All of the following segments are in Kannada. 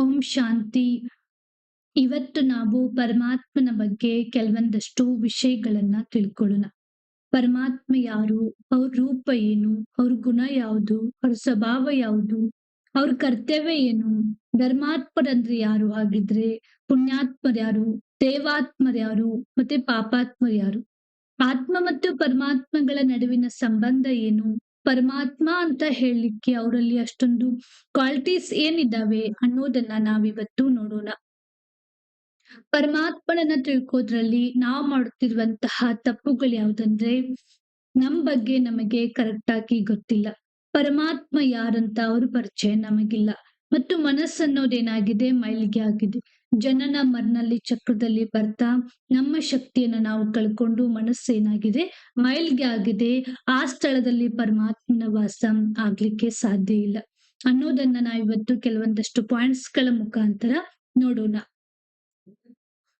ಓಂ ಶಾಂತಿ. ಇವತ್ತು ನಾವು ಪರಮಾತ್ಮನ ಬಗ್ಗೆ ಕೆಲವೊಂದಷ್ಟು ವಿಷಯಗಳನ್ನ ತಿಳ್ಕೊಳ್ಳೋಣ. ಪರಮಾತ್ಮ ಯಾರು? ಅವ್ರ ರೂಪ ಏನು? ಅವ್ರ ಗುಣ ಯಾವುದು? ಅವ್ರ ಸ್ವಭಾವ ಯಾವುದು? ಅವ್ರ ಕರ್ತವ್ಯ ಏನು? ಧರ್ಮಾತ್ಮರಂದ್ರೆ ಯಾರು ಆಗಿದ್ರೆ ಪುಣ್ಯಾತ್ಮರು ಯಾರು? ದೇವಾತ್ಮರು ಯಾರು? ಮತ್ತೆ ಪಾಪಾತ್ಮರು ಯಾರು? ಆತ್ಮ ಮತ್ತು ಪರಮಾತ್ಮಗಳ ನಡುವಿನ ಸಂಬಂಧ ಏನು? ಪರಮಾತ್ಮ ಅಂತ ಹೇಳಲಿಕ್ಕೆ ಅವರಲ್ಲಿ ಅಷ್ಟೊಂದು ಕ್ವಾಲಿಟೀಸ್ ಏನಿದ್ದಾವೆ ಅನ್ನೋದನ್ನ ನಾವಿವತ್ತು ನೋಡೋಣ. ಪರಮಾತ್ಮನನ್ನ ತಿಳ್ಕೋದ್ರಲ್ಲಿ ನಾವು ಮಾಡುತ್ತಿರುವಂತಹ ತಪ್ಪುಗಳು ಯಾವುದಂದ್ರೆ ನಮ್ ಬಗ್ಗೆ ನಮಗೆ ಕರೆಕ್ಟ್ ಆಗಿ ಗೊತ್ತಿಲ್ಲ. ಪರಮಾತ್ಮ ಯಾರಂತ ಅವ್ರ ಪರಿಚಯ ನಮಗಿಲ್ಲ. ಮತ್ತು ಮನಸ್ಸನ್ನೋದೇನಾಗಿದೆ? ಮೈಲಿಗೆ ಆಗಿದೆ. ಜನನ ಮರ್ನಲ್ಲಿ ಚಕ್ರದಲ್ಲಿ ಬರ್ತಾ ನಮ್ಮ ಶಕ್ತಿಯನ್ನ ನಾವು ಕಳ್ಕೊಂಡು ಮನಸ್ಸೇನಾಗಿದೆ ಮೈಲ್ಗೆ ಆಗಿದೆ. ಆ ಸ್ಥಳದಲ್ಲಿ ಪರಮಾತ್ಮನ ವಾಸ ಆಗ್ಲಿಕ್ಕೆ ಸಾಧ್ಯ ಇಲ್ಲ. ಅನ್ನೋದನ್ನ ನಾವಿವತ್ತು ಕೆಲವೊಂದಷ್ಟು ಪಾಯಿಂಟ್ಸ್ಗಳ ಮುಖಾಂತರ ನೋಡೋಣ.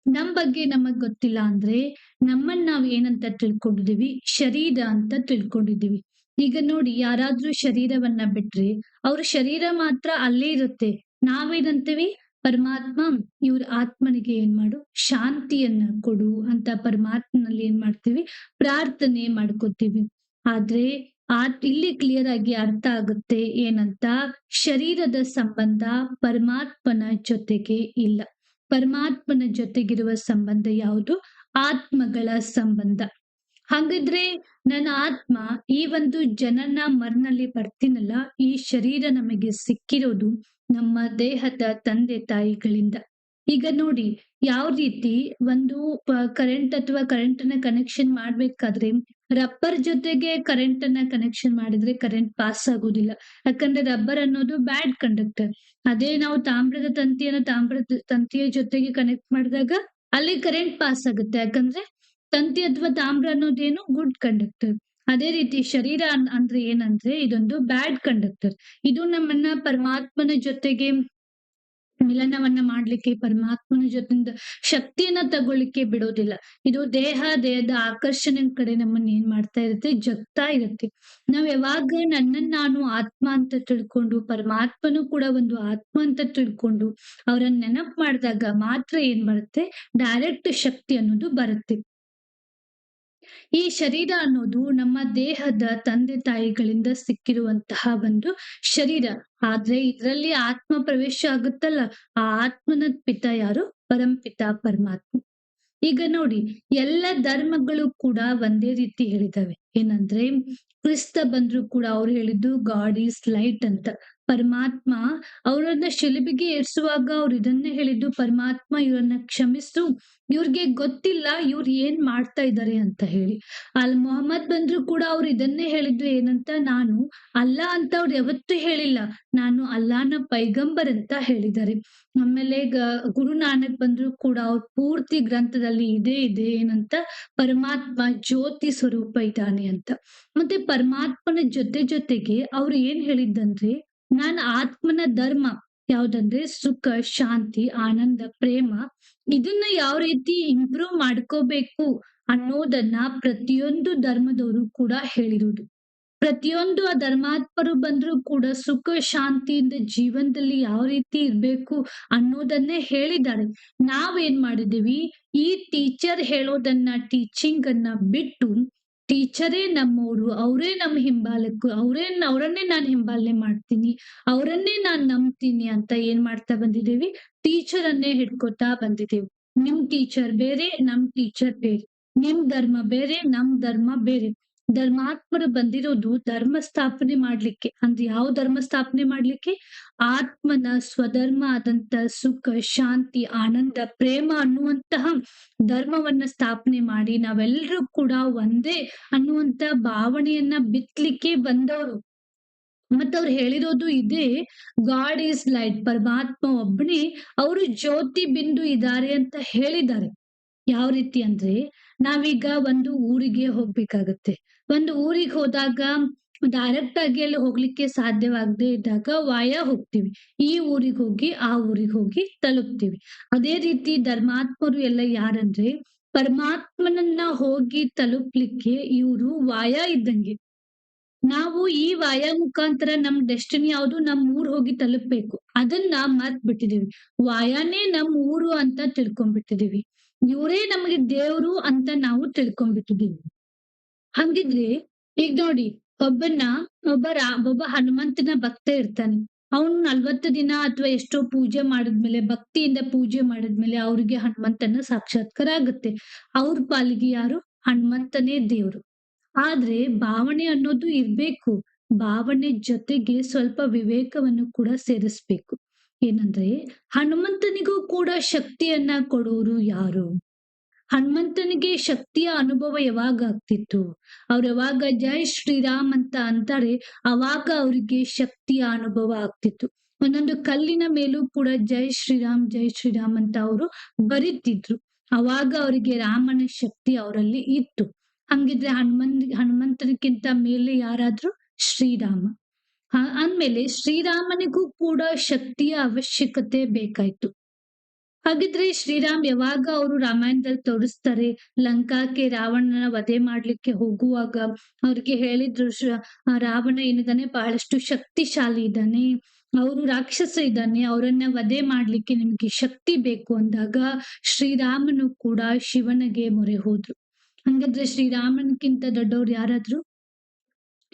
ನಮ್ ಬಗ್ಗೆ ನಮಗ್ ಗೊತ್ತಿಲ್ಲ ಅಂದ್ರೆ ನಮ್ಮನ್ನ ನಾವ್ ಏನಂತ ತಿಳ್ಕೊಂಡಿದೀವಿ? ಶರೀರ ಅಂತ ತಿಳ್ಕೊಂಡಿದೀವಿ. ಈಗ ನೋಡಿ ಯಾರಾದ್ರೂ ಶರೀರವನ್ನ ಬಿಟ್ರೆ ಅವ್ರ ಶರೀರ ಮಾತ್ರ ಅಲ್ಲೇ ಇರುತ್ತೆ. ನಾವೇನಂತೀವಿ? ಪರಮಾತ್ಮ ಇವ್ರ ಆತ್ಮನಿಗೆ ಏನ್ ಮಾಡು? ಶಾಂತಿಯನ್ನ ಕೊಡು ಅಂತ ಪರಮಾತ್ಮನಲ್ಲಿ ಏನ್ ಮಾಡ್ತೀವಿ? ಪ್ರಾರ್ಥನೆ ಮಾಡ್ಕೋತೀವಿ. ಆದ್ರೆ ಆ ಇಲ್ಲಿ ಕ್ಲಿಯರ್ ಆಗಿ ಅರ್ಥ ಆಗುತ್ತೆ ಏನಂತ? ಶರೀರದ ಸಂಬಂಧ ಪರಮಾತ್ಮನ ಜೊತೆಗೆ ಇಲ್ಲ. ಪರಮಾತ್ಮನ ಜೊತೆಗಿರುವ ಸಂಬಂಧ ಯಾವುದು? ಆತ್ಮಗಳ ಸಂಬಂಧ. ಹಾಗಿದ್ರೆ ನನ್ನ ಆತ್ಮ ಈ ಒಂದು ಜನನ ಮರ್ನಲ್ಲಿ ಬರ್ತೀನಲ್ಲ, ಈ ಶರೀರ ನಮಗೆ ಸಿಕ್ಕಿರೋದು ನಮ್ಮ ದೇಹದ ತಂದೆ ತಾಯಿಗಳಿಂದ. ಈಗ ನೋಡಿ, ಯಾವ ರೀತಿ ಒಂದು ಕರೆಂಟ್ ಅಥವಾ ಕರೆಂಟ್ ಅನ್ನ ಕನೆಕ್ಷನ್ ಮಾಡ್ಬೇಕಾದ್ರೆ ರಬ್ಬರ್ ಜೊತೆಗೆ ಕರೆಂಟ್ ಅನ್ನ ಕನೆಕ್ಷನ್ ಮಾಡಿದ್ರೆ ಕರೆಂಟ್ ಪಾಸ್ ಆಗೋದಿಲ್ಲ. ಯಾಕಂದ್ರೆ ರಬ್ಬರ್ ಅನ್ನೋದು ಬ್ಯಾಡ್ ಕಂಡಕ್ಟರ್ ಅದೇ ನಾವು ತಾಮ್ರದ ತಂತಿಯನ್ನ ತಾಮ್ರದ ತಂತಿಯ ಜೊತೆಗೆ ಕನೆಕ್ಟ್ ಮಾಡಿದಾಗ ಅಲ್ಲಿ ಕರೆಂಟ್ ಪಾಸ್ ಆಗುತ್ತೆ. ಯಾಕಂದ್ರೆ ತಂತಿ ಅಥವಾ ತಾಮ್ರ ಅನ್ನೋದೇನು ಗುಡ್ ಕಂಡಕ್ಟರ್ ಅದೇ ರೀತಿ ಶರೀರ ಅಂದ್ರೆ ಏನಂದ್ರೆ ಇದೊಂದು ಬ್ಯಾಡ್ ಕಂಡಕ್ಟರ್ ಇದು ನಮ್ಮನ್ನ ಪರಮಾತ್ಮನ ಜೊತೆಗೆ ಮಿಲನವನ್ನ ಮಾಡ್ಲಿಕ್ಕೆ, ಪರಮಾತ್ಮನ ಜೊತೆಯಿಂದ ಶಕ್ತಿಯನ್ನ ತಗೊಳ್ಳಿಕ್ಕೆ ಬಿಡೋದಿಲ್ಲ. ಇದು ದೇಹ, ದೇಹದ ಆಕರ್ಷಣೆ ಕಡೆ ನಮ್ಮನ್ನ ಏನ್ ಮಾಡ್ತಾ ಇರುತ್ತೆ? ಜಗ್ತಾ ಇರುತ್ತೆ. ನಾವ್ ಯಾವಾಗ ನನ್ನನ್ನು ನಾನು ಆತ್ಮ ಅಂತ ತಿಳ್ಕೊಂಡು, ಪರಮಾತ್ಮನು ಕೂಡ ಒಂದು ಆತ್ಮ ಅಂತ ತಿಳ್ಕೊಂಡು, ಅವರನ್ನ ನೆನಪು ಮಾಡಿದಾಗ ಮಾತ್ರ ಏನ್ ಬರುತ್ತೆ? ಡೈರೆಕ್ಟ್ ಶಕ್ತಿ ಅನ್ನೋದು ಬರುತ್ತೆ. ಈ ಶರೀರ ಅನ್ನೋದು ನಮ್ಮ ದೇಹದ ತಂದೆ ತಾಯಿಗಳಿಂದ ಸಿಕ್ಕಿರುವಂತಹ ಒಂದು ಶರೀರ. ಆದ್ರೆ ಇದರಲ್ಲಿ ಆತ್ಮ ಪ್ರವೇಶ ಆಗುತ್ತಲ್ಲ? ಆ ಆತ್ಮನ ಪಿತ ಯಾರು? ಪರಂಪಿತ ಪರಮಾತ್ಮ. ಈಗ ನೋಡಿ, ಎಲ್ಲ ಧರ್ಮಗಳು ಕೂಡ ಒಂದೇ ರೀತಿ ಹೇಳಿದಾವೆ ಏನಂದ್ರೆ ಕ್ರಿಸ್ತ ಬಂದ್ರು ಕೂಡ ಅವ್ರು ಹೇಳಿದ್ದು ಗಾಡ್ ಈಸ್ ಲೈಟ್ ಅಂತ. ಪರಮಾತ್ಮ ಅವರನ್ನ ಶಿಲುಬಿಗೆ ಏರ್ಸುವಾಗ ಅವ್ರು ಇದನ್ನೇ ಹೇಳಿದ್ದು, ಪರಮಾತ್ಮ ಇವರನ್ನ ಕ್ಷಮಿಸು. ಇವ್ರಿಗೆ ಗೊತ್ತಿಲ್ಲ, ಇವ್ರು ಏನ್ ಮಾಡ್ತಾ ಇದ್ದಾರೆ ಅಂತ ಹೇಳಿ. ಅಲ್ ಮೊಹಮ್ಮದ್ ಬಂದ್ರು ಕೂಡ ಅವ್ರು ಇದನ್ನೇ ಹೇಳಿದ್ದು ಏನಂತ ನಾನು ಅಲ್ಲ ಅಂತ ಅವ್ರು ಯಾವತ್ತೂ ಹೇಳಿಲ್ಲ. ನಾನು ಅಲ್ಲಾನ ಪೈಗಂಬರ್ ಅಂತ ಹೇಳಿದ್ದಾರೆ. ಆಮೇಲೆ ಗುರು ನಾನಕ್ ಬಂದ್ರು ಕೂಡ ಅವ್ರ ಪೂರ್ತಿ ಗ್ರಂಥದಲ್ಲಿ ಇದೇ, ಇದೆ ಏನಂತ, ಪರಮಾತ್ಮ ಜ್ಯೋತಿ ಸ್ವರೂಪ ಇದ್ದಾನೆ ಅಂತ. ಮತ್ತೆ ಪರಮಾತ್ಮನ ಜೊತೆ ಜೊತೆಗೆ ಅವ್ರು ಏನ್ ಹೇಳಿದ್ದಂದ್ರೆ ನಾನು ಆತ್ಮನ ಧರ್ಮ ಯಾವ್ದಂದ್ರೆ ಸುಖ, ಶಾಂತಿ, ಆನಂದ, ಪ್ರೇಮ ಇದನ್ನ ಯಾವ ರೀತಿ ಇಂಪ್ರೂವ್ ಮಾಡ್ಕೋಬೇಕು ಅನ್ನೋದನ್ನ ಪ್ರತಿಯೊಂದು ಧರ್ಮದವರು ಕೂಡ ಹೇಳಿರೋದು. ಪ್ರತಿಯೊಂದು ಆ ಧರ್ಮಾತ್ಮರು ಬಂದ್ರು ಕೂಡ ಸುಖ, ಶಾಂತಿಯಿಂದ ಜೀವನದಲ್ಲಿ ಯಾವ ರೀತಿ ಇರ್ಬೇಕು ಅನ್ನೋದನ್ನೇ ಹೇಳಿದ್ದಾರೆ. ನಾವೇನ್ ಮಾಡಿದೀವಿ ಈ ಟೀಚರ್ ಹೇಳೋದನ್ನ ಟೀಚಿಂಗ್ ಅನ್ನ ಬಿಟ್ಟು ಟೀಚರೇ ನಮ್ಮವರು ಅವರೇ ನಮ್ಮ ಹಿಂಬಾಲಕ್ಕು, ಅವರೇ ಅವರನ್ನೇ ನಾನು ಹಿಂಬಾಲನೆ ಮಾಡ್ತೀನಿ, ಅವರನ್ನೇ ನಾನು ನಂಬ್ತೀನಿ ಅಂತ ಏನ್ ಮಾಡ್ತಾ ಬಂದಿದ್ದೀವಿ? ಟೀಚರ್ ಅನ್ನೇ ಹಿಡ್ಕೊತಾ ಬಂದಿದ್ದೀವಿ. ನಿಮ್ ಟೀಚರ್ ಬೇರೆ, ನಮ್ ಟೀಚರ್ ಬೇರೆ. ನಿಮ್ ಧರ್ಮ ಬೇರೆ, ನಮ್ ಧರ್ಮ ಬೇರೆ. ಧರ್ಮಾತ್ಮರು ಬಂದಿರೋದು ಧರ್ಮ ಸ್ಥಾಪನೆ ಮಾಡ್ಲಿಕ್ಕೆ. ಅಂದ್ರೆ ಯಾವ ಧರ್ಮ ಸ್ಥಾಪನೆ ಮಾಡ್ಲಿಕ್ಕೆ? ಆತ್ಮನ ಸ್ವಧರ್ಮ ಆದಂತ ಸುಖ, ಶಾಂತಿ, ಆನಂದ, ಪ್ರೇಮ ಅನ್ನುವಂತಹ ಧರ್ಮವನ್ನ ಸ್ಥಾಪನೆ ಮಾಡಿ ನಾವೆಲ್ಲರೂ ಕೂಡ ಒಂದೇ ಅನ್ನುವಂತ ಭಾವನೆಯನ್ನ ಬಿತ್ತಲಿಕ್ಕೆ ಬಂದವರು. ಮತ್ತ ಅವ್ರು ಹೇಳಿರೋದು ಇದೇ ಗಾಡ್ ಈಸ್ ಲೈಟ್ ಪರಮಾತ್ಮ ಒಬ್ಬನೇ ಅವರು ಜ್ಯೋತಿ ಬಿಂದು ಇದ್ದಾರೆ ಅಂತ ಹೇಳಿದ್ದಾರೆ. ಯಾವ ರೀತಿ ಅಂದ್ರೆ ನಾವೀಗ ಒಂದು ಊರಿಗೆ ಹೋಗ್ಬೇಕಾಗತ್ತೆ. ಒಂದು ಊರಿಗೆ ಹೋದಾಗ ಡೈರೆಕ್ಟ್ ಆಗಿ ಅಲ್ಲಿ ಹೋಗ್ಲಿಕ್ಕೆ ಸಾಧ್ಯವಾಗದೆ ಇದ್ದಾಗ ವಾಯ ಹೋಗ್ತೀವಿ ಈ ಊರಿಗೆ ಹೋಗಿ, ಆ ಊರಿಗೆ ಹೋಗಿ ತಲುಪ್ತೀವಿ ಅದೇ ರೀತಿ ಧರ್ಮಾತ್ಮರು ಎಲ್ಲ ಯಾರಂದ್ರೆ, ಪರಮಾತ್ಮನನ್ನ ಹೋಗಿ ತಲುಪ್ಲಿಕ್ಕೆ ಇವರು ವಾಯ ಇದ್ದಂಗೆ ನಾವು ಈ ವಾಯ ಮುಖಾಂತರ ನಮ್ ಡೆಸ್ಟಿನಿ ಯಾವುದು, ನಮ್ ಊರ್ ಹೋಗಿ ತಲುಪ್ಬೇಕು. ಅದನ್ನ ಮರ್ತ್ ಬಿಟ್ಟಿದೀವಿ. ವಾಯಾನೇ ನಮ್ ಊರು ಅಂತ ತಿಳ್ಕೊಂಡ್ಬಿಟ್ಟಿದೀವಿ. ಇವರೇ ನಮಗೆ ದೇವ್ರು ಅಂತ ನಾವು ತಿಳ್ಕೊಂಡ್ಬಿಟ್ಟಿದೀವಿ. ಹಂಗಿದ್ರೆ ಈಗ ನೋಡಿ ಒಬ್ಬನ ಒಬ್ಬ ಒಬ್ಬ ಹನುಮಂತನ ಭಕ್ತ ಇರ್ತಾನೆ. ಅವನು ನಲ್ವತ್ತು ದಿನ ಅಥವಾ ಎಷ್ಟೋ ಪೂಜೆ ಮಾಡಿದ್ಮೇಲೆ, ಭಕ್ತಿಯಿಂದ ಪೂಜೆ ಮಾಡಿದ್ಮೇಲೆ ಅವ್ರಿಗೆ ಹನುಮಂತನ ಸಾಕ್ಷಾತ್ಕಾರ ಆಗುತ್ತೆ. ಅವ್ರ ಪಾಲಿಗೆ ಯಾರು? ಹನುಮಂತನೇ ದೇವ್ರು. ಆದ್ರೆ ಭಾವನೆ ಅನ್ನೋದು ಇರ್ಬೇಕು. ಭಾವನೆ ಜೊತೆಗೆ ಸ್ವಲ್ಪ ವಿವೇಕವನ್ನು ಕೂಡ ಸೇರಿಸ್ಬೇಕು. ಏನಂದ್ರೆ, ಹನುಮಂತನಿಗೂ ಕೂಡ ಶಕ್ತಿಯನ್ನ ಕೊಡೋರು ಯಾರು? ಹನುಮಂತನಿಗೆ ಶಕ್ತಿಯ ಅನುಭವ ಯಾವಾಗ ಆಗ್ತಿತ್ತು? ಅವ್ರು ಯಾವಾಗ ಜೈ ಶ್ರೀರಾಮ್ ಅಂತ ಅಂತಾರೆ ಅವಾಗ ಅವ್ರಿಗೆ ಶಕ್ತಿಯ ಅನುಭವ ಆಗ್ತಿತ್ತು. ಒಂದೊಂದು ಕಲ್ಲಿನ ಮೇಲೂ ಕೂಡ ಜೈ ಶ್ರೀರಾಮ್, ಜೈ ಶ್ರೀರಾಮ್ ಅಂತ ಅವರು ಬರೀತಿದ್ರು. ಅವಾಗ ಅವರಿಗೆ ರಾಮನ ಶಕ್ತಿ ಅವರಲ್ಲಿ ಇತ್ತು. ಹಂಗಿದ್ರೆ ಹನುಮನ್ ಹನುಮಂತನಿಗಿಂತ ಮೇಲೆ ಯಾರಾದ್ರೂ ಶ್ರೀರಾಮ. ಅಂದ್ಮೇಲೆ ಶ್ರೀರಾಮನಿಗೂ ಕೂಡ ಶಕ್ತಿಯ ಅವಶ್ಯಕತೆ ಬೇಕಾಯ್ತು. ಹಾಗಿದ್ರೆ ಶ್ರೀರಾಮ್ ಯಾವಾಗ ಅವರು ರಾಮಾಯಣದಲ್ಲಿ ತೋರಿಸ್ತಾರೆ, ಲಂಕಾಕ್ಕೆ ರಾವಣನ ವಧೆ ಮಾಡ್ಲಿಕ್ಕೆ ಹೋಗುವಾಗ ಅವ್ರಿಗೆ ಹೇಳಿದ್ರು ರಾವಣ ಏನಿದಾನೆ ಬಹಳಷ್ಟು ಶಕ್ತಿಶಾಲಿ ಇದ್ದಾನೆ. ಅವರು ರಾಕ್ಷಸ ಇದ್ದಾನೆ. ಅವರನ್ನ ವಧೆ ಮಾಡ್ಲಿಕ್ಕೆ ನಿಮ್ಗೆ ಶಕ್ತಿ ಬೇಕು ಅಂದಾಗ ಶ್ರೀರಾಮನು ಕೂಡ ಶಿವನಿಗೆ ಮೊರೆ ಹೋದ್ರು. ಹಂಗಾದ್ರೆ ಶ್ರೀರಾಮನ್ಕಿಂತ ದೊಡ್ಡವ್ರು ಯಾರಾದ್ರು?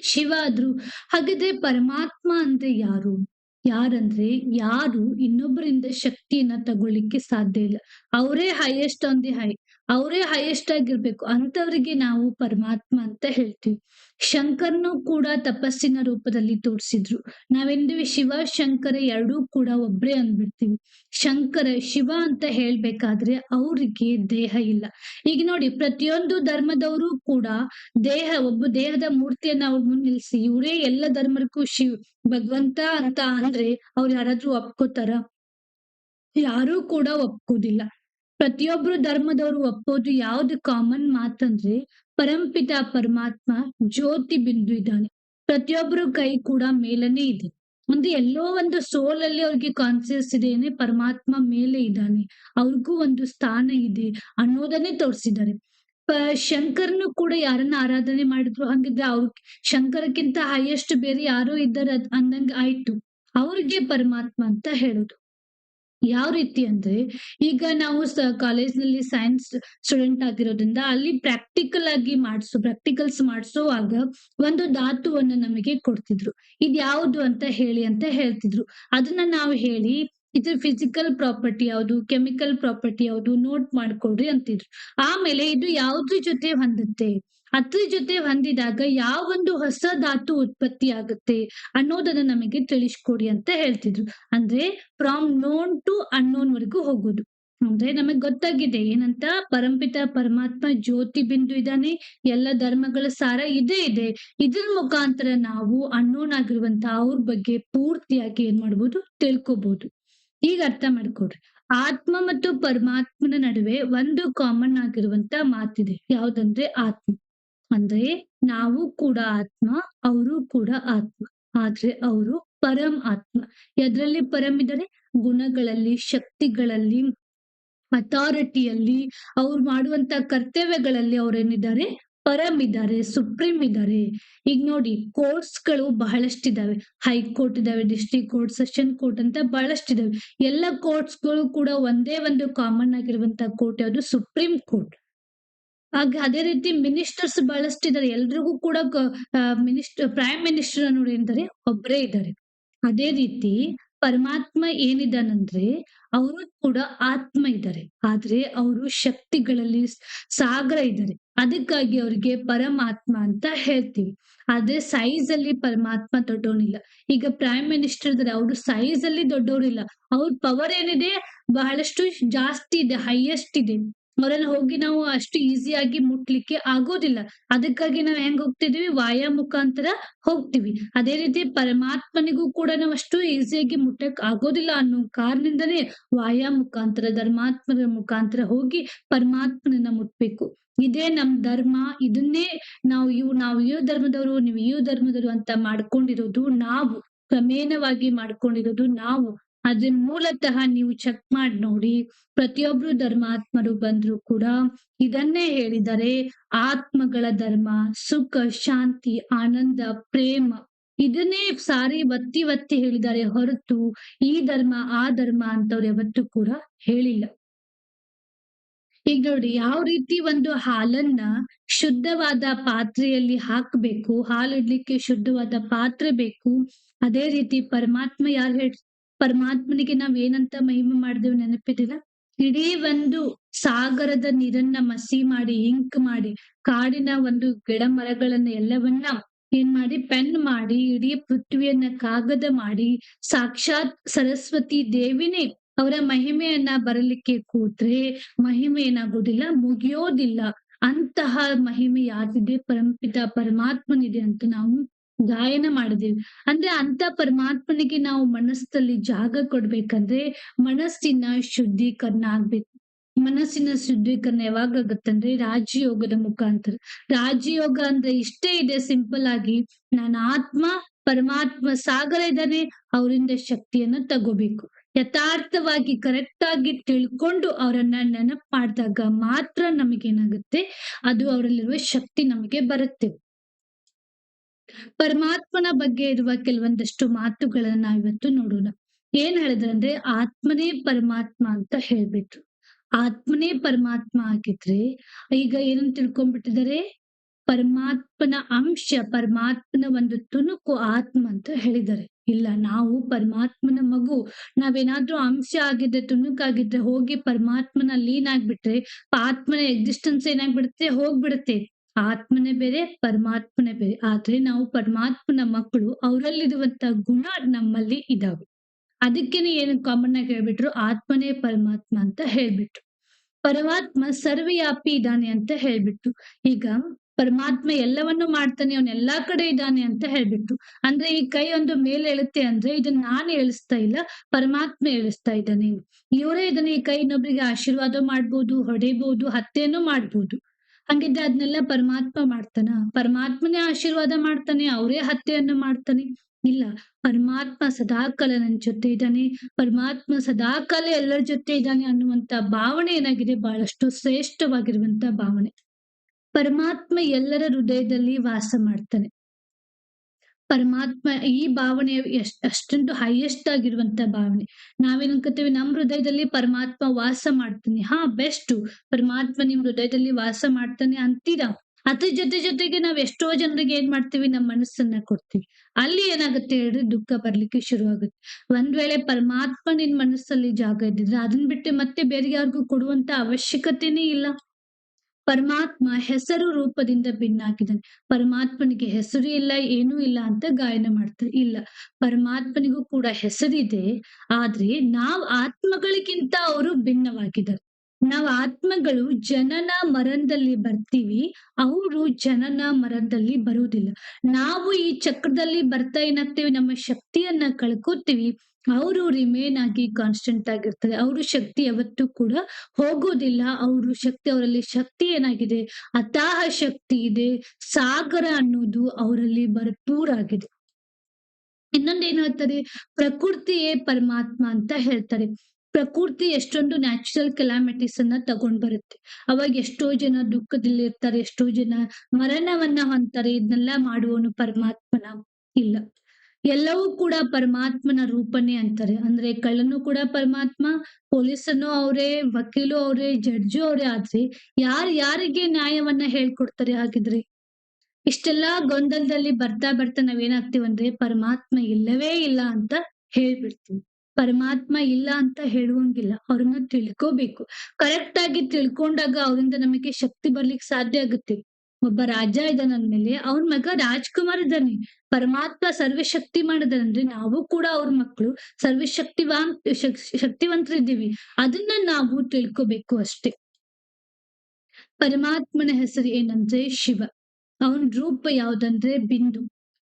ಶಿವ ಆದ್ರು. ಹಾಗಾದ್ರೆ ಪರಮಾತ್ಮ ಅಂದ್ರೆ ಯಾರು? ಯಾರಂದ್ರೆ ಯಾರು ಇನ್ನೊಬ್ಬರಿಂದ ಶಕ್ತಿಯನ್ನ ತಗೊಳ್ಳಿಕ್ಕೆ ಸಾಧ್ಯ ಇಲ್ಲ. ಅವರೇ ಹೈಯೆಸ್ಟ್ ಆನ್ ದಿ ಹೈ. ಅವರೇ ಹೈಯೆಸ್ಟ್ ಆಗಿರ್ಬೇಕು. ಅಂತವ್ರಿಗೆ ನಾವು ಪರಮಾತ್ಮ ಅಂತ ಹೇಳ್ತೀವಿ. ಶಂಕರ್‌ನು ಕೂಡ ತಪಸ್ಸಿನ ರೂಪದಲ್ಲಿ ತೋರ್ಸಿದ್ರು. ನಾವೆಂದಿವಿ ಶಿವ, ಶಂಕರ ಎರಡೂ ಕೂಡ ಒಬ್ರೇ ಅಂದ್ಬಿಡ್ತೀವಿ. ಶಂಕರ ಶಿವ ಅಂತ ಹೇಳ್ಬೇಕಾದ್ರೆ ಅವ್ರಿಗೆ ದೇಹ ಇಲ್ಲ. ಈಗ ನೋಡಿ ಪ್ರತಿಯೊಂದು ಧರ್ಮದವರು ಕೂಡ ದೇಹ ಒಬ್ಬ ದೇಹದ ಮೂರ್ತಿಯನ್ನ ಅವ್ರ ಮುಂದ್ ನಿಲ್ಸಿ ಇವ್ರೇ ಎಲ್ಲ ಧರ್ಮಕ್ಕೂ ಶಿವ್ ಭಗವಂತ ಅಂತ ಅಂದ್ರೆ ಅವ್ರು ಯಾರಾದ್ರೂ ಒಪ್ಕೋತಾರ? ಯಾರೂ ಕೂಡ ಒಪ್ಕೋದಿಲ್ಲ. ಪ್ರತಿಯೊಬ್ರು ಧರ್ಮದವರು ಒಪ್ಪೋದು ಯಾವ್ದು ಕಾಮನ್ ಮಾತಂದ್ರೆ ಪರಂಪಿತ ಪರಮಾತ್ಮ ಜ್ಯೋತಿ ಬಿಂದು ಇದ್ದಾನೆ. ಪ್ರತಿಯೊಬ್ರ ಕೈ ಕೂಡ ಮೇಲನೆ ಇದೆ. ಒಂದು ಎಲ್ಲೋ ಒಂದು ಸೋಲ್ ಅಲ್ಲಿ ಅವ್ರಿಗೆ ಕಾನ್ಶಿಯಸ್ ಇದೇನೆ ಪರಮಾತ್ಮ ಮೇಲೆ ಇದ್ದಾನೆ. ಅವ್ರಿಗೂ ಒಂದು ಸ್ಥಾನ ಇದೆ ಅನ್ನೋದನ್ನೇ ತೋರಿಸಿದ್ದಾರೆ ಪ, ಶಂಕರ್‌ನು ಕೂಡ ಯಾರನ್ನ ಆರಾಧನೆ ಮಾಡಿದ್ರು ಹಂಗಿದ್ರೆ ಅವ್ರ ಶಂಕರಕ್ಕಿಂತ ಹೈಯೆಸ್ಟ್ ಬೇರೆ ಯಾರೋ ಇದ್ದಾರೆ ಅದ್ ಅಂದಂಗ್ ಆಯ್ತು. ಅವ್ರಿಗೆ ಪರಮಾತ್ಮ ಅಂತ ಹೇಳೋದು. ಯಾವ ರೀತಿ ಅಂದ್ರೆ ಈಗ ನಾವು ಕಾಲೇಜ್ನಲ್ಲಿ ಸೈನ್ಸ್ ಸ್ಟೂಡೆಂಟ್ ಆಗಿರೋದ್ರಿಂದ ಅಲ್ಲಿ ಪ್ರಾಕ್ಟಿಕಲ್ ಆಗಿ ಮಾಡ್ಸೋ ಪ್ರಾಕ್ಟಿಕಲ್ಸ್ ಮಾಡ್ಸೋವಾಗ ಒಂದು ಧಾತುವನ್ನ ನಮಗೆ ಕೊಡ್ತಿದ್ರು. ಇದು ಯಾವ್ದು ಅಂತ ಹೇಳಿ ಅಂತ ಹೇಳ್ತಿದ್ರು. ಅದನ್ನ ನಾವು ಹೇಳಿ ಇದ್ರ ಫಿಸಿಕಲ್ ಪ್ರಾಪರ್ಟಿ ಯಾವ್ದು? ಕೆಮಿಕಲ್ ಪ್ರಾಪರ್ಟಿ ಯಾವ್ದು? ನೋಟ್ ಮಾಡ್ಕೊಡ್ರಿ ಅಂತಿದ್ರು. ಆಮೇಲೆ ಇದು ಯಾವ್ದ್ರ ಜೊತೆ ಹೊಂದುತ್ತೆ? ಅದ್ರ ಜೊತೆ ಹೊಂದಿದಾಗ ಯಾವೊಂದು ಹೊಸ ಧಾತು ಉತ್ಪತ್ತಿ ಆಗುತ್ತೆ ಅನ್ನೋದನ್ನ ನಮಗೆ ತಿಳಿಸ್ಕೊಡಿ ಅಂತ ಹೇಳ್ತಿದ್ರು. ಅಂದ್ರೆ ಫ್ರಾಮ್ ನೋನ್ ಟು ಅನ್ನೋನ್ ವರೆಗೂ ಹೋಗೋದು. ಅಂದ್ರೆ ನಮಗ್ ಗೊತ್ತಾಗಿದೆ ಏನಂತ ಪರಂಪಿತ ಪರಮಾತ್ಮ ಜ್ಯೋತಿ ಬಿಂದು ಇದ್ದಾನೆ. ಎಲ್ಲ ಧರ್ಮಗಳ ಸಾರ ಇದೇ ಇದೆ. ಇದ್ರ ಮುಖಾಂತರ ನಾವು ಅನ್ನೋನ್ ಆಗಿರುವಂತ ಅವ್ರ ಬಗ್ಗೆ ಪೂರ್ತಿಯಾಗಿ ಏನ್ ಮಾಡ್ಬೋದು? ತಿಳ್ಕೊಬಹುದು ಈಗ ಅರ್ಥ ಮಾಡ್ಕೊಡ್ರಿ ಆತ್ಮ ಮತ್ತು ಪರಮಾತ್ಮನ ನಡುವೆ ಒಂದು ಕಾಮನ್ ಆಗಿರುವಂತ ಮಾತಿದೆ. ಯಾವ್ದಂದ್ರೆ ಆತ್ಮ. ಅಂದ್ರೆ ನಾವು ಕೂಡ ಆತ್ಮ, ಅವರು ಕೂಡ ಆತ್ಮ. ಆದ್ರೆ ಅವರು ಪರಂ ಆತ್ಮ. ಎದ್ರಲ್ಲಿ ಪರಂ ಇದ್ದಾರೆ ಗುಣಗಳಲ್ಲಿ, ಶಕ್ತಿಗಳಲ್ಲಿ, ಅಥಾರಿಟಿಯಲ್ಲಿ, ಅವ್ರು ಮಾಡುವಂತ ಕರ್ತವ್ಯಗಳಲ್ಲಿ ಅವ್ರೇನಿದ್ದಾರೆ? ಪರಂ ಇದ್ದಾರೆ, ಸುಪ್ರೀಂ ಇದ್ದಾರೆ. ಈಗ ನೋಡಿ ಕೋರ್ಟ್ಸ್‌ಗಳು ಬಹಳಷ್ಟಿದಾವೆ. ಹೈಕೋರ್ಟ್ ಇದಾವೆ, ಡಿಸ್ಟ್ರಿಕ್ಟ್ ಕೋರ್ಟ್, ಸೆಷನ್ ಕೋರ್ಟ್ ಅಂತ ಬಹಳಷ್ಟಿದಾವೆ. ಎಲ್ಲ ಕೋರ್ಟ್ಸ್‌ಗಳು ಕೂಡ ಒಂದೇ ಒಂದು ಕಾಮನ್ ಆಗಿರುವಂತ ಕೋರ್ಟ್ ಯಾವುದು ಸುಪ್ರೀಂ ಕೋರ್ಟ್. ಹಾಗ ಅದೇ ರೀತಿ ಮಿನಿಸ್ಟರ್ಸ್ ಬಹಳಷ್ಟಿದ್ದಾರೆ. ಎಲ್ರಿಗೂ ಕೂಡ ಮಿನಿಸ್ಟರ್ ಪ್ರೈಮ್ ಮಿನಿಸ್ಟರ್ ಅನ್ನೋರು ಏನಿದ್ದಾರೆ? ಒಬ್ರೇ ಇದ್ದಾರೆ. ಅದೇ ರೀತಿ ಪರಮಾತ್ಮ ಏನಿದ್ದಾನಂದ್ರೆ ಅವರು ಕೂಡ ಆತ್ಮ ಇದ್ದಾರೆ. ಆದ್ರೆ ಅವರು ಶಕ್ತಿಗಳಲ್ಲಿ ಸಾಗರ ಇದ್ದಾರೆ. ಅದಕ್ಕಾಗಿ ಅವ್ರಿಗೆ ಪರಮಾತ್ಮ ಅಂತ ಹೇಳ್ತೀವಿ. ಆದ್ರೆ ಸೈಜ್ ಅಲ್ಲಿ ಪರಮಾತ್ಮ ದೊಡ್ಡವನಿಲ್ಲ. ಈಗ ಪ್ರೈಮ್ ಮಿನಿಸ್ಟರ್ ಇದ್ದಾರೆ ಅವರು ಸೈಜ್ ಅಲ್ಲಿ ದೊಡ್ಡವರಿಲ್ಲ. ಅವ್ರ ಪವರ್ ಏನಿದೆ ಬಹಳಷ್ಟು ಜಾಸ್ತಿ ಇದೆ, ಹೈಯೆಸ್ಟ್ ಇದೆ. ಅವ್ರನ್ನ ಹೋಗಿ ನಾವು ಅಷ್ಟು ಈಸಿಯಾಗಿ ಮುಟ್ಲಿಕ್ಕೆ ಆಗೋದಿಲ್ಲ. ಅದಕ್ಕಾಗಿ ನಾವ್ ಹೆಂಗ್ ಹೋಗ್ತಿದೀವಿ? ವಾಯಾ ಮುಖಾಂತರ ಹೋಗ್ತೀವಿ. ಅದೇ ರೀತಿ ಪರಮಾತ್ಮನಿಗೂ ಕೂಡ ನಾವು ಅಷ್ಟು ಈಸಿಯಾಗಿ ಮುಟ್ಟಕ್ ಆಗೋದಿಲ್ಲ ಅನ್ನೋ ಕಾರಣದಿಂದನೇ ವಾಯಾ ಮುಖಾಂತರ ಧರ್ಮಾತ್ಮರ ಮುಖಾಂತರ ಹೋಗಿ ಪರಮಾತ್ಮನನ್ನ ಮುಟ್ಬೇಕು. ಇದೇ ನಮ್ ಧರ್ಮ. ಇದನ್ನೇ ನಾವು ಇವು ನಾವು ಈ ಧರ್ಮದವರು, ನೀವು ಈ ಧರ್ಮದವರು ಅಂತ ಮಾಡ್ಕೊಂಡಿರೋದು ನಾವು. ಕ್ರಮೇಣವಾಗಿ ಮಾಡ್ಕೊಂಡಿರೋದು ನಾವು. ಆದ್ರೆ ಮೂಲತಃ ನೀವು ಚೆಕ್ ಮಾಡಿ ನೋಡಿ. ಪ್ರತಿಯೊಬ್ರು ಧರ್ಮಾತ್ಮರು ಬಂದ್ರು ಕೂಡ ಇದನ್ನೇ ಹೇಳಿದರೆ ಆತ್ಮಗಳ ಧರ್ಮ, ಸುಖ, ಶಾಂತಿ, ಆನಂದ, ಪ್ರೇಮ ಇದನ್ನೇ ಸಾರಿ ಒತ್ತಿ ಒತ್ತಿ ಹೇಳಿದ್ದಾರೆ ಹೊರತು ಈ ಧರ್ಮ, ಆ ಧರ್ಮ ಅಂತವ್ರು ಯಾವತ್ತೂ ಕೂಡ ಹೇಳಿಲ್ಲ. ಈಗ ನೋಡಿ ಯಾವ ರೀತಿ ಒಂದು ಹಾಲನ್ನ ಶುದ್ಧವಾದ ಪಾತ್ರೆಯಲ್ಲಿ ಹಾಕಬೇಕು, ಹಾಲಿಡ್ಲಿಕ್ಕೆ ಶುದ್ಧವಾದ ಪಾತ್ರೆ ಬೇಕು, ಅದೇ ರೀತಿ ಪರಮಾತ್ಮ ಯಾರು ಹೇಳಿ ಪರಮಾತ್ಮನಿಗೆ ನಾವ್ ಏನಂತ ಮಹಿಮೆ ಮಾಡಿದೆವು ನೆನಪಿದಿಲ್ಲ ಇಡೀ ಒಂದು ಸಾಗರದ ನೀರನ್ನ ಮಸಿ ಮಾಡಿ, ಇಂಕ್ ಮಾಡಿ, ಕಾಡಿನ ಒಂದು ಗಿಡ ಮರಗಳನ್ನ ಎಲ್ಲವನ್ನ ಏನ್ ಮಾಡಿ, ಪೆನ್ ಮಾಡಿ, ಇಡೀ ಪೃಥ್ವಿಯನ್ನ ಕಾಗದ ಮಾಡಿ, ಸಾಕ್ಷಾತ್ ಸರಸ್ವತಿ ದೇವಿನೇ ಅವರ ಮಹಿಮೆಯನ್ನ ಬರಲಿಕ್ಕೆ ಕೂತ್ರೆ ಮಹಿಮೆ ಏನಾಗೋದಿಲ್ಲ ಮುಗಿಯೋದಿಲ್ಲ. ಅಂತಹ ಮಹಿಮೆ ಯಾರಿದೆ? ಪರಂಪಿತ ಪರಮಾತ್ಮನಿದೆ ಅಂತ ನಾವು ಗಾಯನ ಮಾಡಿದೀವಿ ಅಂದ್ರೆ ಅಂತ ಪರಮಾತ್ಮನಿಗೆ ನಾವು ಮನಸ್ಸಲ್ಲಿ ಜಾಗ ಕೊಡ್ಬೇಕಂದ್ರೆ ಮನಸ್ಸಿನ ಶುದ್ಧೀಕರಣ ಆಗ್ಬೇಕು. ಮನಸ್ಸಿನ ಶುದ್ಧೀಕರಣ ಯಾವಾಗ ಆಗುತ್ತಂದ್ರೆ ರಾಜಯೋಗದ ಮುಖಾಂತರ. ರಾಜಯೋಗ ಅಂದ್ರೆ ಇಷ್ಟೇ ಇದೆ ಸಿಂಪಲ್ ಆಗಿ ನಾನು ಆತ್ಮ, ಪರಮಾತ್ಮ, ಸಾಗರ ಇದ್ದಾನೆ, ಅವರಿಂದ ಶಕ್ತಿಯನ್ನ ತಗೋಬೇಕು. ಯಥಾರ್ಥವಾಗಿ ಕರೆಕ್ಟ್ ಆಗಿ ತಿಳ್ಕೊಂಡು ಅವರನ್ನ ನೆನಪು ಮಾಡಿದಾಗ ಮಾತ್ರ ನಮಗೇನಾಗುತ್ತೆ? ಅದು ಅವರಲ್ಲಿರುವ ಶಕ್ತಿ ನಮಗೆ ಬರುತ್ತೆ. ಪರಮಾತ್ಮನ ಬಗ್ಗೆ ಇರುವ ಕೆಲವೊಂದಷ್ಟು ಮಾತುಗಳನ್ನ ಇವತ್ತು ನೋಡೋಣ. ಏನ್ ಹೇಳಿದ್ರಂದ್ರೆ ಆತ್ಮನೇ ಪರಮಾತ್ಮ ಅಂತ ಹೇಳ್ಬಿಟ್ರು. ಆತ್ಮನೇ ಪರಮಾತ್ಮ ಆಗಿದ್ರೆ ಈಗ ಏನಂತ ತಿಳ್ಕೊಂಡ್ಬಿಟ್ಟಿದ್ದಾರೆ? ಪರಮಾತ್ಮನ ಅಂಶ, ಪರಮಾತ್ಮನ ಒಂದು ತುಣುಕು ಆತ್ಮ ಅಂತ ಹೇಳಿದ್ದಾರೆ. ಇಲ್ಲ, ನಾವು ಪರಮಾತ್ಮನ ಮಗು. ನಾವೇನಾದ್ರೂ ಅಂಶ ಆಗಿದ್ರೆ ತುಣುಕಾಗಿದ್ರೆ ಹೋಗಿ ಪರಮಾತ್ಮನ ಲೀನ್ ಆಗ್ಬಿಟ್ರೆ ಆತ್ಮನ ಎಕ್ಸಿಸ್ಟೆನ್ಸ್ ಏನಾಗ್ಬಿಡುತ್ತೆ? ಹೋಗ್ಬಿಡುತ್ತೆ. ಆತ್ಮನೇ ಬೇರೆ, ಪರಮಾತ್ಮನೇ ಬೇರೆ. ಆದ್ರೆ ನಾವು ಪರಮಾತ್ಮನ ಮಕ್ಕಳು ಅವರಲ್ಲಿರುವಂತ ಗುಣ ನಮ್ಮಲ್ಲಿ ಇದಾವೆ. ಅದಕ್ಕೇನೆ ಏನು ಕಾಮನ್ ಆಗಿ ಹೇಳ್ಬಿಟ್ರು? ಆತ್ಮನೇ ಪರಮಾತ್ಮ ಅಂತ ಹೇಳ್ಬಿಟ್ರು. ಪರಮಾತ್ಮ ಸರ್ವವ್ಯಾಪಿ ಇದ್ದಾನೆ ಅಂತ ಹೇಳ್ಬಿಟ್ರು. ಈಗ ಪರಮಾತ್ಮ ಎಲ್ಲವನ್ನು ಮಾಡ್ತಾನೆ, ಅವನ್ ಎಲ್ಲಾ ಕಡೆ ಇದ್ದಾನೆ ಅಂತ ಹೇಳ್ಬಿಟ್ರು. ಅಂದ್ರೆ ಈ ಕೈ ಒಂದು ಮೇಲೆ ಎಳುತ್ತೆ ಅಂದ್ರೆ ಇದನ್ನ ನಾನು ಎಳಿಸ್ತಾ ಇಲ್ಲ, ಪರಮಾತ್ಮ ಎಳಿಸ್ತಾ ಇದ್ದಾನೆ. ಇವರೇ ಇದನ್ನ ಈ ಕೈ ಇನ್ನೊಬ್ರಿಗೆ ಆಶೀರ್ವಾದ ಮಾಡ್ಬೋದು ಹೊಡೆಯಬಹುದು ಹತ್ಯೆನೂ ಮಾಡ್ಬೋದು. ಹಂಗಿದ್ರೆ ಅದನ್ನೆಲ್ಲ ಪರಮಾತ್ಮ ಮಾಡ್ತಾನ. ಪರಮಾತ್ಮನೇ ಆಶೀರ್ವಾದ ಮಾಡ್ತಾನೆ, ಅವರೇ ಹತ್ಯೆಯನ್ನು ಮಾಡ್ತಾನೆ. ಇಲ್ಲ, ಪರಮಾತ್ಮ ಸದಾಕಾಲ ನನ್ನ ಜೊತೆ ಇದ್ದಾನೆ, ಪರಮಾತ್ಮ ಸದಾಕಾಲ ಎಲ್ಲರ ಜೊತೆ ಇದ್ದಾನೆ ಅನ್ನುವಂತ ಭಾವನೆ ಏನಾಗಿದೆ? ಬಹಳಷ್ಟು ಶ್ರೇಷ್ಠವಾಗಿರುವಂತ ಭಾವನೆ. ಪರಮಾತ್ಮ ಎಲ್ಲರ ಹೃದಯದಲ್ಲಿ ವಾಸ ಮಾಡ್ತಾನೆ. ಪರಮಾತ್ಮ ಈ ಭಾವನೆ ಎಷ್ಟ್ ಅಷ್ಟೊಂದು ಹೈಯೆಸ್ಟ್ ಆಗಿರುವಂತ ಭಾವನೆ. ನಾವೇನ್ ಅನ್ಕೋತೀವಿ, ನಮ್ ಹೃದಯದಲ್ಲಿ ಪರಮಾತ್ಮ ವಾಸ ಮಾಡ್ತಾನೆ. ಹಾ ಬೆಸ್ಟ್ ಪರಮಾತ್ಮ ನಿಮ್ ಹೃದಯದಲ್ಲಿ ವಾಸ ಮಾಡ್ತಾನೆ ಅಂತೀರಾ? ಅದ್ರ ಜೊತೆ ಜೊತೆಗೆ ನಾವ್ ಎಷ್ಟೋ ಜನರಿಗೆ ಏನ್ ಮಾಡ್ತೀವಿ ನಮ್ಮ ಮನಸ್ಸನ್ನ ಕೊಡ್ತೀವಿ. ಅಲ್ಲಿ ಏನಾಗುತ್ತೆ ಹೇಳಿದ್ರೆ ದುಃಖ ಬರ್ಲಿಕ್ಕೆ ಶುರು ಆಗುತ್ತೆ ಒಂದ್ ವೇಳೆ ಪರಮಾತ್ಮ ನಿನ್ ಮನಸ್ಸಲ್ಲಿ ಜಾಗ ಇದ್ದಿದ್ರೆ ಅದನ್ ಬಿಟ್ಟು ಮತ್ತೆ ಬೇರೆ ಯಾರಿಗೂ ಕೊಡುವಂತ ಅವಶ್ಯಕತೆನೇ ಇಲ್ಲ. ಪರಮಾತ್ಮ ಹೆಸರು ರೂಪದಿಂದ ಭಿನ್ನ ಆಗಿದ್ದಾನೆ ಪರಮಾತ್ಮನಿಗೆ ಹೆಸರು ಇಲ್ಲ, ಏನೂ ಇಲ್ಲ ಅಂತ ಗಾಯನ ಮಾಡ್ತಾರೆ. ಇಲ್ಲ, ಪರಮಾತ್ಮನಿಗೂ ಕೂಡ ಹೆಸರಿದೆ, ಆದ್ರೆ ನಾವ್ ಆತ್ಮಗಳಿಗಿಂತ ಅವರು ಭಿನ್ನವಾಗಿದ್ದಾರೆ. ನಾವ್ ಆತ್ಮಗಳು ಜನನ ಮರಣದಲ್ಲಿ ಬರ್ತೀವಿ, ಅವರು ಜನನ ಮರಣದಲ್ಲಿ ಬರುವುದಿಲ್ಲ. ನಾವು ಈ ಚಕ್ರದಲ್ಲಿ ಬರ್ತಾ ಏನಾಗ್ತೇವೆ, ನಮ್ಮ ಶಕ್ತಿಯನ್ನ ಕಳ್ಕೊತೀವಿ ಅವರು ರಿಮೇನ್ ಆಗಿ ಕಾನ್ಸ್ಟೆಂಟ್ ಆಗಿರ್ತಾರೆ. ಅವರು ಶಕ್ತಿ ಯಾವತ್ತೂ ಕೂಡ ಹೋಗೋದಿಲ್ಲ. ಅವರು ಶಕ್ತಿ ಅವರಲ್ಲಿ ಶಕ್ತಿ ಏನಾಗಿದೆ? ಅತಾಹ ಶಕ್ತಿ ಇದೆ. ಸಾಗರ ಅನ್ನೋದು ಅವರಲ್ಲಿ ಭರ್ಪೂರ್ ಆಗಿದೆ. ಇನ್ನೊಂದೇನ್ ಹೇಳ್ತಾರೆ? ಪ್ರಕೃತಿಯೇ ಪರಮಾತ್ಮ ಅಂತ ಹೇಳ್ತಾರೆ. ಪ್ರಕೃತಿ ಎಷ್ಟೊಂದು ನ್ಯಾಚುರಲ್ ಕೆಲಾಮಿಟೀಸ್ ಅನ್ನ ತಗೊಂಡ್ ಬರುತ್ತೆ. ಅವಾಗ ಎಷ್ಟೋ ಜನ ದುಃಖದಲ್ಲಿ ಇರ್ತಾರೆ. ಎಷ್ಟೋ ಜನ ಮರಣವನ್ನ ಹೊಂತಾರೆ ಇದನ್ನೆಲ್ಲ ಮಾಡುವವನು ಪರಮಾತ್ಮನ ಇಲ್ಲ. ಎಲ್ಲವೂ ಕೂಡ ಪರಮಾತ್ಮನ ರೂಪನೇ ಅಂತಾರೆ. ಅಂದ್ರೆ ಕಳ್ಳನು ಕೂಡ ಪರಮಾತ್ಮ, ಪೊಲೀಸನು ಅವರೇ, ವಕೀಲು ಅವರೇ, ಜಡ್ಜು ಅವರೇ ಆದ್ರೆ ಯಾರು ಯಾರಿಗೆ ನ್ಯಾಯವನ್ನ ಹೇಳ್ಕೊಡ್ತಾರೆ ಹಾಗಿದ್ರೆ? ಇಷ್ಟೆಲ್ಲಾ ಗೊಂದಲದಲ್ಲಿ ಬರ್ತಾ ಬರ್ತಾ ನಾವೇನಾಗ್ತೀವಂದ್ರೆ ಪರಮಾತ್ಮ ಇಲ್ಲವೇ ಇಲ್ಲ ಅಂತ ಹೇಳ್ಬಿಡ್ತೀವಿ. ಪರಮಾತ್ಮ ಇಲ್ಲ ಅಂತ ಹೇಳುವಂಗಿಲ್ಲ. ಅವ್ರನ್ನ ತಿಳ್ಕೋಬೇಕು. ಕರೆಕ್ಟ್ ಆಗಿ ತಿಳ್ಕೊಂಡಾಗ ಅವರಿಂದ ನಮಗೆ ಶಕ್ತಿ ಬರ್ಲಿಕ್ಕೆ ಸಾಧ್ಯ ಆಗುತ್ತೆ. ಒಬ್ಬ ರಾಜ ಇದ್ದಾನ ಅಂದ್ಮೇಲೆ ಅವ್ರ ಮಗ ರಾಜ್ಕುಮಾರ್ ಇದ್ದಾನೆ. ಪರಮಾತ್ಮ ಸರ್ವಶಕ್ತಿ ಮಾಡಿದಾನಂದ್ರೆ ನಾವು ಕೂಡ ಅವ್ರ ಮಕ್ಕಳು ಸರ್ವಶಕ್ತಿವಾನ್ ಶಕ್ತಿವಂತರಿದ್ದೀವಿ. ಅದನ್ನ ನಾವು ತಿಳ್ಕೊಬೇಕು ಅಷ್ಟೇ. ಪರಮಾತ್ಮನ ಹೆಸರು ಏನಂದ್ರೆ ಶಿವ. ಅವನ ರೂಪ ಯಾವ್ದಂದ್ರೆ ಬಿಂದು.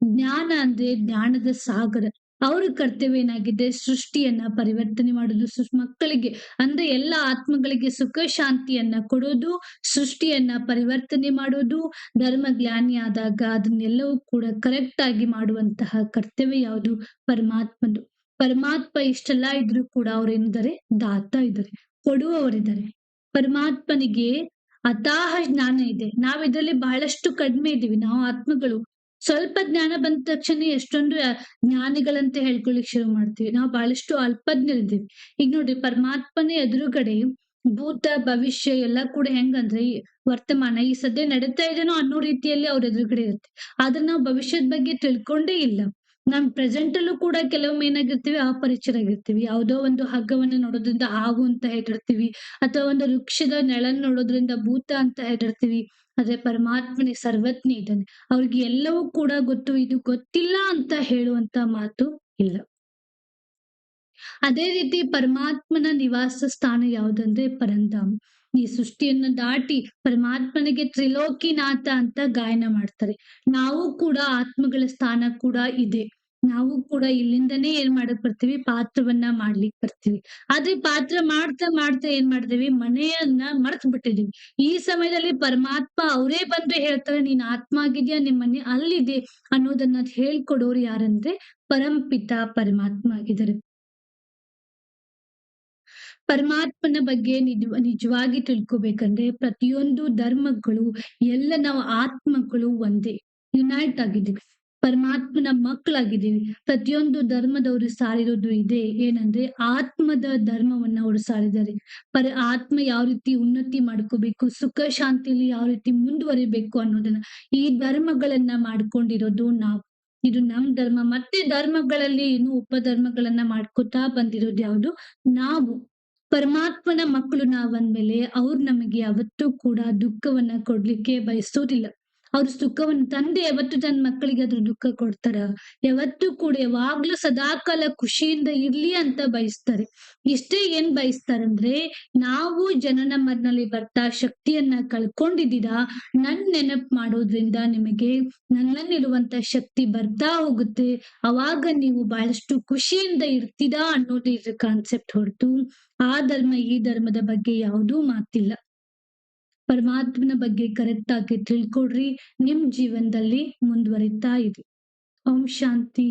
ಜ್ಞಾನ ಅಂದ್ರೆ ಜ್ಞಾನದ ಸಾಗರ. ಅವ್ರ ಕರ್ತವ್ಯ ಏನಾಗಿದೆ ಸೃಷ್ಟಿಯನ್ನ ಪರಿವರ್ತನೆ ಮಾಡೋದು ಮಕ್ಕಳಿಗೆ, ಅಂದ್ರೆ ಎಲ್ಲ ಆತ್ಮಗಳಿಗೆ ಸುಖ ಶಾಂತಿಯನ್ನ ಕೊಡೋದು, ಸೃಷ್ಟಿಯನ್ನ ಪರಿವರ್ತನೆ ಮಾಡೋದು, ಧರ್ಮ ಜ್ಞಾನಿ ಆದಾಗ ಅದನ್ನೆಲ್ಲವೂ ಕೂಡ ಕರೆಕ್ಟ್ ಆಗಿ ಮಾಡುವಂತಹ ಕರ್ತವ್ಯ ಯಾವುದು? ಪರಮಾತ್ಮದು ಪರಮಾತ್ಮ ಇಷ್ಟೆಲ್ಲ ಇದ್ರು ಕೂಡ ಅವ್ರೇನಿದ್ದಾರೆ ದಾತ ಇದ್ದಾರೆ, ಕೊಡುವವರಿದ್ದಾರೆ. ಪರಮಾತ್ಮನಿಗೆ ಅತಾಹ ಜ್ಞಾನ ಇದೆ. ನಾವ್ ಇದ್ರಲ್ಲಿ ಬಹಳಷ್ಟು ಕಡಿಮೆ ಇದೀವಿ ನಾವು ಆತ್ಮಗಳು. ಸ್ವಲ್ಪ ಜ್ಞಾನ ಬಂದ ತಕ್ಷಣ ಎಷ್ಟೊಂದು ಜ್ಞಾನಿಗಳಂತ ಹೇಳ್ಕೊಳಿಕ್ ಶುರು ಮಾಡ್ತೀವಿ. ನಾವು ಬಹಳಷ್ಟು ಅಲ್ಪಜ್ಞರಿದ್ದೀವಿ. ಈಗ ನೋಡ್ರಿ, ಪರಮಾತ್ಮನೇ ಎದುರುಗಡೆ ಭೂತ, ಭವಿಷ್ಯ ಎಲ್ಲ ಕೂಡ ಹೆಂಗಂದ್ರೆ ಈ ವರ್ತಮಾನ ಈ ಸದ್ಯ ನಡೀತಾ ಇದೇನೋ ಅನ್ನೋ ರೀತಿಯಲ್ಲಿ ಅವ್ರ ಎದುರುಗಡೆ ಇರುತ್ತೆ. ಆದ್ರೆ ನಾವು ಭವಿಷ್ಯದ ಬಗ್ಗೆ ತಿಳ್ಕೊಂಡೇ ಇಲ್ಲ. ನಮ್ ಪ್ರೆಸೆಂಟ್ ಅಲ್ಲೂ ಕೂಡ ಕೆಲವೊಮ್ಮೆ ಏನಾಗಿರ್ತೀವಿ ಅಪರಿಚಿತರಾಗಿರ್ತೀವಿ ಯಾವುದೋ ಒಂದು ಹಗ್ಗವನ್ನ ನೋಡೋದ್ರಿಂದ ಹಾವು ಅಂತ ಹೆದರ್ತೀವಿ. ಅಥವಾ ಒಂದು ವೃಕ್ಷದ ನೆಳನ್ ನೋಡೋದ್ರಿಂದ ಭೂತ ಅಂತ ಹೆದರ್ತೀವಿ. ಆದ್ರೆ ಪರಮಾತ್ಮನೇ, ಸರ್ವಜ್ಞ ಇದ್ದಾನೆ. ಅವ್ರಿಗೆ ಎಲ್ಲವೂ ಕೂಡ ಗೊತ್ತು, ಇದು ಗೊತ್ತಿಲ್ಲ ಅಂತ ಹೇಳುವಂತ ಮಾತು ಇಲ್ಲ. ಅದೇ ರೀತಿ ಪರಮಾತ್ಮನ ನಿವಾಸ ಸ್ಥಾನ ಯಾವುದಂದ್ರೆ ಪರಂಧಾಮ. ಈ ಸೃಷ್ಟಿಯನ್ನ ದಾಟಿ ಪರಮಾತ್ಮನಿಗೆ ತ್ರಿಲೋಕಿನಾಥ ಅಂತ ಗಾಯನ ಮಾಡ್ತಾರೆ. ನಾವು ಕೂಡ ಆತ್ಮಗಳ ಸ್ಥಾನ ಕೂಡ ಇದೆ. ನಾವು ಕೂಡ ಇಲ್ಲಿಂದನೇ ಏನ್ ಮಾಡಕ್ ಬರ್ತೀವಿ? ಪಾತ್ರವನ್ನ ಮಾಡ್ಲಿಕ್ ಬರ್ತೀವಿ. ಆದ್ರೆ ಪಾತ್ರ ಮಾಡ್ತಾ ಮಾಡ್ತಾ ಏನ್ ಮಾಡ್ತೀವಿ ಮನೆಯನ್ನ ಮರ್ತ್ ಬಿಟ್ಟಿದೀವಿ. ಈ ಸಮಯದಲ್ಲಿ ಪರಮಾತ್ಮ ಅವರೇ ಬಂದು ಹೇಳ್ತಾರೆ, ನೀನ್ ಆತ್ಮ ಆಗಿದ್ಯಾ ನಿಮ್ ಮನೆ ಅಲ್ಲಿದೆ ಅನ್ನೋದನ್ನ ಹೇಳ್ಕೊಡೋರು ಯಾರಂದ್ರೆ ಪರಂಪಿತ ಪರಮಾತ್ಮ ಆಗಿದ್ದಾರೆ. ಪರಮಾತ್ಮನ ಬಗ್ಗೆ ನಿಜ, ನಿಜವಾಗಿ ತಿಳ್ಕೊಬೇಕಂದ್ರೆ ಪ್ರತಿಯೊಂದು ಧರ್ಮಗಳು, ಎಲ್ಲ ನಾವು ಆತ್ಮಗಳು ಒಂದೇ, ಯುನೈಟ್ ಆಗಿದ್ದೀವಿ. ಪರಮಾತ್ಮನ ಮಕ್ಕಳಾಗಿದ್ದೀವಿ ಪ್ರತಿಯೊಂದು ಧರ್ಮದವರು ಸಾರಿರೋದು ಇದೆ. ಏನಂದ್ರೆ ಆತ್ಮದ ಧರ್ಮವನ್ನ ಅವರು ಸಾರಿದ್ದಾರೆ. ಪರ ಆತ್ಮ ಯಾವ ರೀತಿ ಉನ್ನತಿ ಮಾಡ್ಕೋಬೇಕು, ಸುಖ ಶಾಂತಿಲಿ ಯಾವ ರೀತಿ ಮುಂದುವರಿಬೇಕು ಅನ್ನೋದನ್ನ ಈ ಧರ್ಮಗಳನ್ನ ಮಾಡ್ಕೊಂಡಿರೋದು ನಾವು. ಇದು ನಮ್ ಧರ್ಮ. ಮತ್ತೆ ಧರ್ಮಗಳಲ್ಲಿ ಏನು ಉಪಧರ್ಮಗಳನ್ನ ಮಾಡ್ಕೋತಾ ಬಂದಿರೋದು ಯಾವುದು? ನಾವು. ಪರಮಾತ್ಮನ ಮಕ್ಕಳು ನಾವಂದ್ಮೇಲೆ ಅವ್ರು ನಮಗೆ ಯಾವತ್ತೂ ಕೂಡ ದುಃಖವನ್ನ ಕೊಡ್ಲಿಕ್ಕೆ ಬಯಸೋದಿಲ್ಲ. ಅವ್ರು ಸುಖವನ್ನು ತಂದೆ ಯಾವತ್ತು ತನ್ನ ಮಕ್ಕಳಿಗೆ ಅದ್ರ ದುಃಖ ಕೊಡ್ತಾರ? ಯಾವತ್ತೂ ಕೂಡ ಯಾವಾಗ್ಲೂ ಸದಾಕಾಲ ಖುಷಿಯಿಂದ ಇರ್ಲಿ ಅಂತ ಬಯಸ್ತಾರೆ. ಇಷ್ಟೇ ಏನ್ ಬಯಸ್ತಾರಂದ್ರೆ, ನಾವು ಜನನ ಮರನಲ್ಲಿ ಬರ್ತಾ ಶಕ್ತಿಯನ್ನ ಕಳ್ಕೊಂಡಿದ್ದೀರಾ? ನನ್ ನೆನಪ್ ಮಾಡೋದ್ರಿಂದ ನಿಮಗೆ ನನ್ನಲ್ಲಿರುವಂತ ಶಕ್ತಿ ಬರ್ತಾ ಹೋಗುತ್ತೆ. ಅವಾಗ ನೀವು ಬಹಳಷ್ಟು ಖುಷಿಯಿಂದ ಇರ್ತೀರಾ ಅನ್ನೋದು ಇದ್ರ ಕಾನ್ಸೆಪ್ಟ್ ಹೊರತು ಆ ಧರ್ಮ ಈ ಧರ್ಮದ ಬಗ್ಗೆ ಯಾವುದೂ ಮಾತಿಲ್ಲ. ಪರಮಾತ್ಮನ ಬಗ್ಗೆ ಕರೆಕ್ಟ್ ಆಗಿ ತಿಳ್ಕೊಡ್ರಿ ನಿಮ್ ಜೀವನದಲ್ಲಿ ಮುಂದುವರಿತಾ ಇದೆ ಓಂ ಶಾಂತಿ.